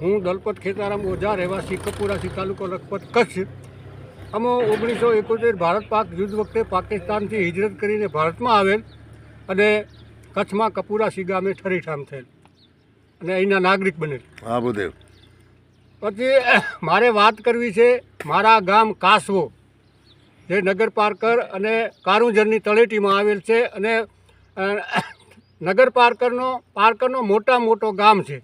હું દલપત ખેતારામ ઓઝા રહેવાસી કપુરાસી તાલુકો લખપત કચ્છ. અમે ઓગણીસો એકોતેર ભારત પાક યુદ્ધ વખતે પાકિસ્તાનથી હિજરત કરીને ભારતમાં આવેલ અને કચ્છમાં કપુરાસી ગામે ઠરીઠામ થયેલ અને અહીંના નાગરિક બનેલ. હા ભૂદેવ પછી મારે વાત કરવી છે મારા ગામ કાસવો જે નગર પાર્કર અને કારુંજરની તળેટીમાં આવેલ છે અને નગરપાર્કરનો નગર પાર્કરનો પાર્કરનો મોટા મોટો ગામ છે.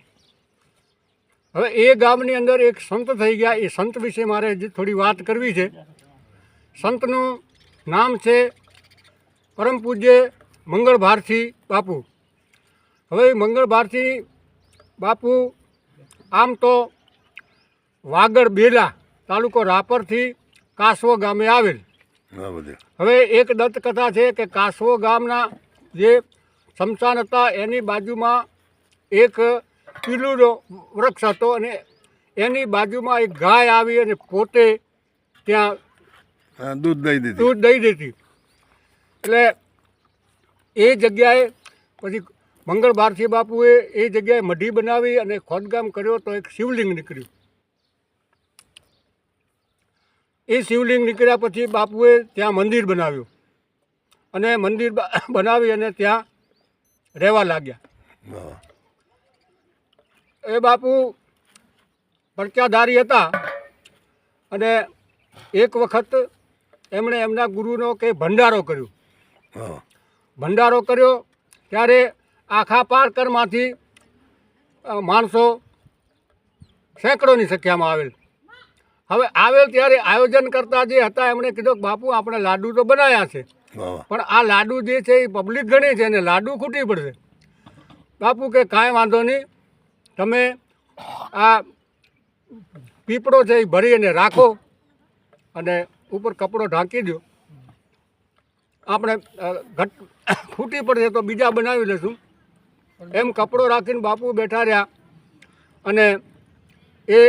હવે એ ગામની અંદર એક સંત થઈ ગયા. એ સંત વિશે મારે થોડી વાત કરવી છે. સંતનું નામ છે પરમ પૂજ્ય મંગળ ભારતી બાપુ. હવે મંગળ ભારતી બાપુ આમ તો વાગડ બેલા તાલુકો રાપરથી કાસવો ગામે આવેલ. હવે એક દંતકથા છે કે કાસવો ગામના જે શમશાન હતા એની બાજુમાં એક પીલુનો વૃક્ષ હતો અને એની બાજુમાં એક ગાય આવી અને પોતે ત્યાં દૂધ દઈ દીધી. દૂધ દઈ દેતી એટલે એ જગ્યાએ પછી મંગળ ભારતી બાપુએ એ જગ્યાએ મઢી બનાવી અને ખોદકામ કર્યો તો એક શિવલિંગ નીકળ્યું. એ શિવલિંગ નીકળ્યા પછી બાપુએ ત્યાં મંદિર બનાવ્યું. અને મંદિર બનાવી અને ત્યાં રહેવા લાગ્યા. એ બાપુ પરચાધારી હતા. અને એક વખત એમણે એમના ગુરુનો કે ભંડારો કર્યો. ભંડારો કર્યો ત્યારે આખા પારકરમાંથી માણસો સેંકડોની સંખ્યામાં આવેલ. હવે આવેલ ત્યારે આયોજન કરતા જે હતા એમણે કીધું કે બાપુ આપણે લાડુ તો બનાવ્યા છે. પણ આ લાડુ જે છે એ પબ્લિક ગણી છે અને લાડુ ખૂટી પડશે. બાપુ કે કાંઈ વાંધો નહીં. તમે આ પીપળો છે એ ભરી અને રાખો અને ઉપર કપડો ઢાંકી દો આપણે ઘટ ફૂટી પડશે તો બીજા બનાવી લઈશું એમ કપડો રાખીને બાપુ બેઠા રહ્યા અને એ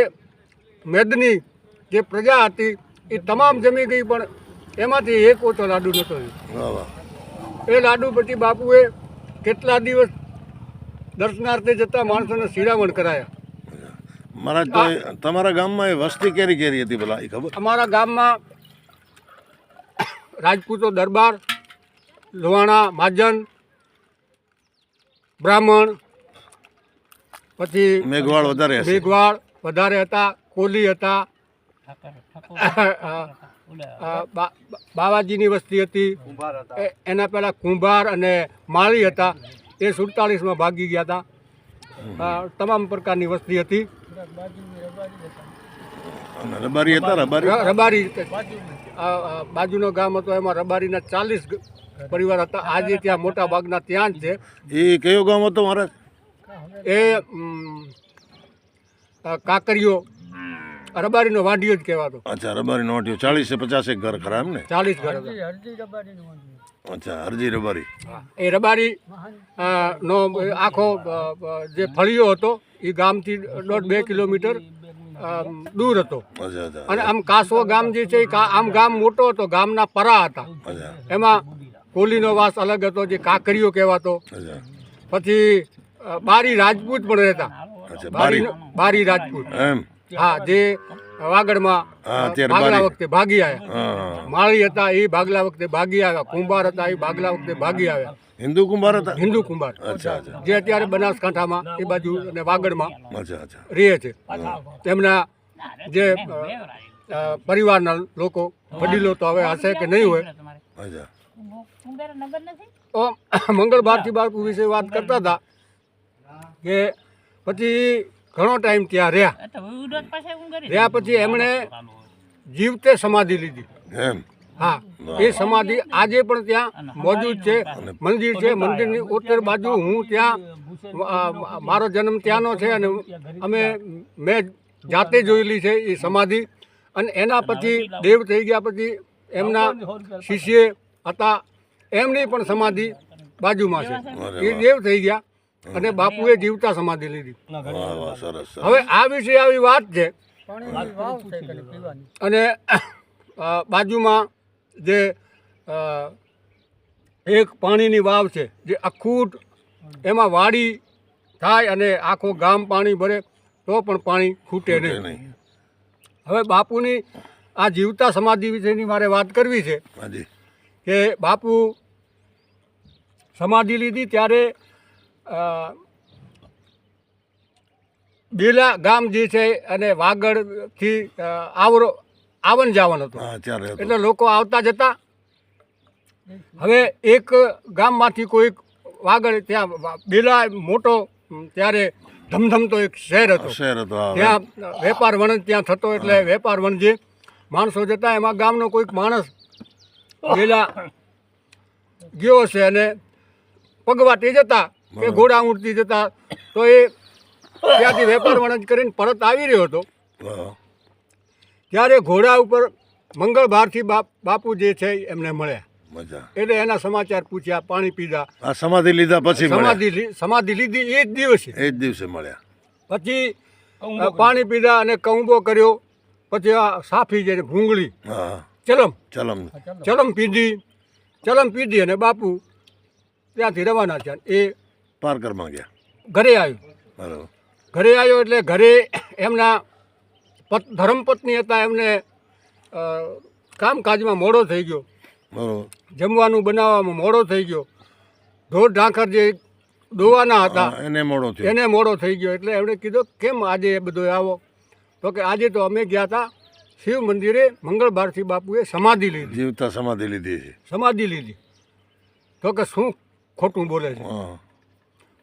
મેદની જે પ્રજા હતી એ તમામ જમી ગઈ પણ એમાંથી એક ઓછો લાડુ નહોતો એ લાડુ પછી બાપુએ કેટલા દિવસ દર્શનાર્થે જતા માણસોને શિરામણ કરાયા. મહારાજ તો તમારા ગામમાં એ વસ્તી કેરી કેરી હતી ભલા એ ખબર? અમારા ગામમાં રાજપૂતો દરબાર લોહાણા મહાજન બ્રાહ્મણ પછી મેઘવાળ વધારે મેઘવાળ વધારે હતા કોલી હતા બાવાજીની વસ્તી હતી. એ- એના પહેલાં કુંભાર અને માળી હતા. એ સુડતાલીસમાં ભાગી ગયા હતા. તમામ પ્રકારની વસ્તી હતી. રબારી હતા રબારી? રબારી બાજુનો ગામ હતો એમાં રબારીના ચાલીસ પરિવાર હતા. આજે ત્યાં મોટા ભાગના ત્યાં જ છે. એ કયો ગામ હતો મહારાજ? એ કાકરીઓ રબારીનો વાંઢિયો જ કહેવાતો. અચ્છા રબારી નોટ્યો ચાલીસે પચાસેક ઘર ખરા એમ ને? ચાલીસ ઘર હતા. અચ્છા હરજી રબારી. એ રબારી નો આખો જે ફળિયો હતો એ ગામથી દોઢ બે કિલોમીટર દૂર હતો. અને આમ કાસવો ગામ જે છે આમ ગામ મોટો હતો ગામના પરા હતા. એમાં કોલીનો વાસ અલગ હતો જે કાકરીઓ કહેવાતો. પછી બારી રાજપૂત પણ રહેતા. બારી. રાજપૂત. હા જે વાગડમાં ભાગલા વખતે ભાગી આવ્યા. માળી હતા એ ભાગલા વખતે ભાગી આવ્યા. કુંભાર હતા એ ભાગલા વખતે ભાગી આવ્યા. હિન્દુ કુંભાર હતા? હિન્દુ કુંભાર. અચ્છા અચ્છા. જે અત્યારે બનાસકાંઠામાં એ બાજુ અને વાગડમાં અચ્છા અચ્છા. રહે છે. તેમના જે પરિવારના લોકો વડીલો તો હવે હશે કે નહીં હોય. અચ્છા. તો મંગળ ભારતી બાપુ વિશે વાત કરતા હતા કે પછી ઘણો ટાઈમ ત્યાં રહ્યા. રહ્યા પછી એમણે જીવતે સમાધિ લીધી. એમ? હા એ સમાધિ આજે પણ ત્યાં મોજૂદ છે. મંદિર છે મંદિરની ઉત્તર બાજુ હું ત્યાં મારો જન્મ ત્યાંનો છે અને અમે મેં જાતે જોયેલી છે એ સમાધિ. અને એના પછી દેવ થઈ ગયા પછી એમના શિષ્ય હતા. એમની પણ સમાધિ બાજુમાં છે. એ દેવ થઈ ગયા. અને બાપુએ જીવતા સમાધિ લીધી. હવે આ વિશે આવી વાત છે. અને બાજુમાં જે એક પાણીની વાવ છે જે અખૂટ એમાં વાડી થાય અને આખો ગામ પાણી ભરે તો પણ પાણી ખૂટે નહીં. નહીં. હવે બાપુની આ જીવતા સમાધિ વિશેની મારે વાત કરવી છે હાજી. કે બાપુ સમાધિ લીધી ત્યારે બેલા ગામ જે છે અને વાગડથી આવરો આવન જાવન હતું. એટલે લોકો આવતા જતા. હવે એક ગામમાંથી કોઈક વાગડ ત્યાં બીલા મોટો ત્યારે ધમધમતો એક શહેર હતો. શહેર હતો ત્યાં વેપાર વણજ ત્યાં થતો એટલે વેપાર વણજે. માણસો જતા એમાં ગામનો કોઈક માણસ બીલા ગયો છે અને પગવાટી જતા. કે ઘોડા ઊંટથી જતા તો એ ત્યાંથી વેપાર વણજ કરીને પરત આવી રહ્યો હતો. હા. ત્યારે ઘોડા ઉપર મંગળવારથી બાપ બાપુ જે છે એમને મળ્યા. મજા. એટલે એના સમાચાર પૂછ્યા પાણી પીધા. સમાધિ લીધા પછી સમાધિ સમાધિ લીધી એ જ દિવસે. એ જ દિવસે મળ્યા. પછી પાણી પીધા અને કૌંબો કર્યો. પછી આ સાફી જે ભૂંગળી હા. ચલમ. ચલમ. ચલમ પીધી. ચલમ પીધી અને બાપુ ત્યાંથી રવાના થયા. એ પારકરમાં ગયા. ઘરે આવ્યો. બરાબર. ઘરે આવ્યો એટલે ઘરે એમના પત ધર્મપત્ની હતા એમને કામકાજમાં મોડો થઈ ગયો. બરોબર. જમવાનું બનાવવામાં મોડો થઈ ગયો. ઢોર ઢાંખર જે દોવાના હતા એને મોડો થયો. એને મોડો થઈ ગયો. એટલે એમણે કીધું કેમ આજે એ બધો આવો? તો કે આજે તો અમે ગયા હતા શિવ મંદિરે મંગળબારથી બાપુએ સમાધિ લીધી. જીવતા સમાધિ લીધી છે. સમાધિ લીધી. તો કે શું ખોટું બોલે છે?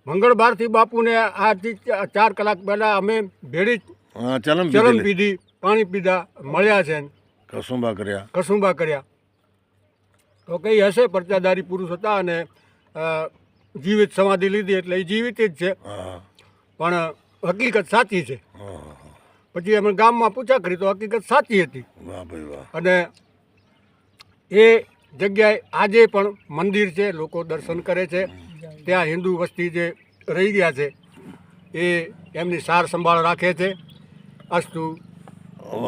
હા મંગળબારથી બાપુને આજથી ચાર કલાક પહેલાં અમે ભેડી ચલમ પીધી પાણી પીધા મળ્યા છે ને કસુંબા કર્યા. કસુંબા કર્યા. તો કંઈ હશે પરચાદારી પુરુષ હતા અને જીવિત સમાધિ લીધી એટલે એ જીવિત જ છે. પણ હકીકત સાચી છે. પછી અમે ગામમાં પૂછા કરી તો હકીકત સાચી હતી. વાહ ભાઈ વાહ. અને એ જગ્યાએ આજે પણ મંદિર છે લોકો દર્શન કરે છે. ત્યાં હિન્દુ વસ્તી જે રહી ગયા છે એ એમની સાર સંભાળ રાખે છે. અસ્તુ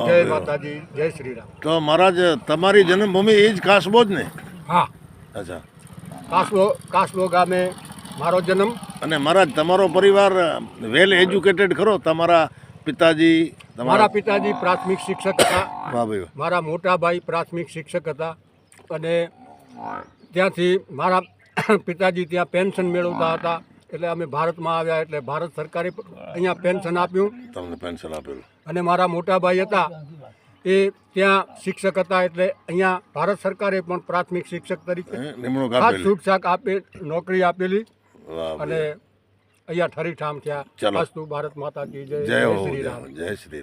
જય માતાજી જય શ્રી રામ તો મહારાજ તમારી જન્મભૂમિ એ જ કાસબો જ ને? હા. અચ્છા. કાસબો કાસબો ગામે મારો જન્મ. અને મહારાજ તમારો પરિવાર વેલ એજ્યુકેટેડ ખરો? તમારા પિતાજી મારા તમારા પિતાજી પ્રાથમિક શિક્ષક હતા. મારા મોટા ભાઈ પ્રાથમિક શિક્ષક હતા. અને ત્યાંથી મારા પિતાજી ત્યાં પેન્શન મેળવતા હતા. એટલે અમે ભારતમાં આવ્યા એટલે ભારત સરકારે અહીંયા પેન્શન આપ્યું. તમને પેન્શન આપેલું. અને મારા મોટા ભાઈ હતા એ ત્યાં શિક્ષક હતા એટલે અહીંયા ભારત સરકારે પણ પ્રાથમિક શિક્ષક તરીકે ખાસ આપે નોકરી આપેલી. અને અહીંયા ઠરીઠામ થયા. અસ્તુ ભારત જય જય જય શ્રી રામ. જય શ્રી